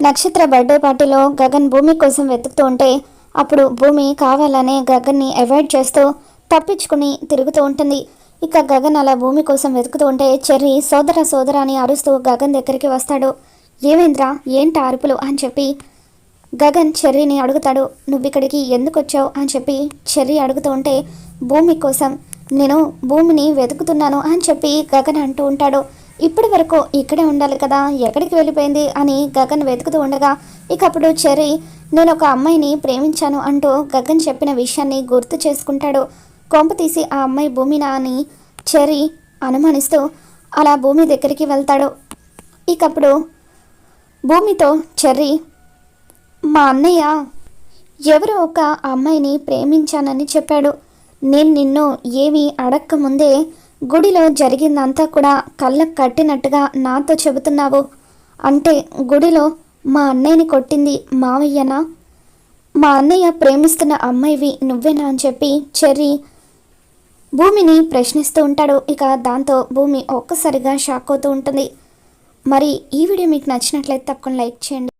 నక్షత్ర బర్త్డే పార్టీలో గగన్ భూమి కోసం వెతుకుతూ ఉంటే అప్పుడు భూమి కావాలనే గగన్ని అవాయిడ్ చేస్తూ తప్పించుకుని తిరుగుతూ ఉంటుంది. ఇక గగన్ అలా భూమి కోసం వెతుకుతూ ఉంటే చెర్రీ సోదర సోదర అని అరుస్తూ గగన్ దగ్గరికి వస్తాడు. ఏమేంద్రా ఏంటి అరుపులు? అని చెప్పి గగన్ చెర్రీని అడుగుతాడు. నువ్వు ఇక్కడికి ఎందుకు వచ్చావు? అని చెప్పి చెర్రీ అడుగుతూ ఉంటే భూమి కోసం నేను భూమిని వెతుకుతున్నాను అని చెప్పి గగన్ అంటూ ఉంటాడు. ఇప్పటి వరకు ఇక్కడే ఉండాలి కదా ఎక్కడికి వెళ్ళిపోయింది అని గగన్ వెతుకుతూ ఉండగా ఇక అప్పుడు చెర్రీ నేను ఒక అమ్మాయిని ప్రేమించాను అంటూ గగన్ చెప్పిన విషయాన్ని గుర్తు చేసుకుంటాడు. కొంప తీసి ఆ అమ్మాయి భూమినా అని చెర్రీ అనుమానిస్తూ అలా భూమి దగ్గరికి వెళ్తాడు. ఇకప్పుడు భూమితో చెర్రీ మా అన్నయ్య ఎవరో ఒక అమ్మాయిని ప్రేమించానని చెప్పాడు. నేను నిన్ను ఏమీ అడక్క ముందే గుడిలో జరిగిందంతా కూడా కళ్ళకు కట్టినట్టుగా నాతో చెబుతున్నావు. అంటే గుడిలో మా అన్నయ్యని కొట్టింది మావయ్యనా? మా అన్నయ్య ప్రేమిస్తున్న అమ్మాయివి నువ్వేనా అని చెప్పి చెర్రీ భూమిని ప్రశ్నిస్తూ ఉంటాడు. ఇక దాంతో భూమి ఒక్కసారిగా షాక్ అవుతూ ఉంటుంది. మరి ఈ వీడియో మీకు నచ్చినట్లయితే తప్పకుండా లైక్ చేయండి.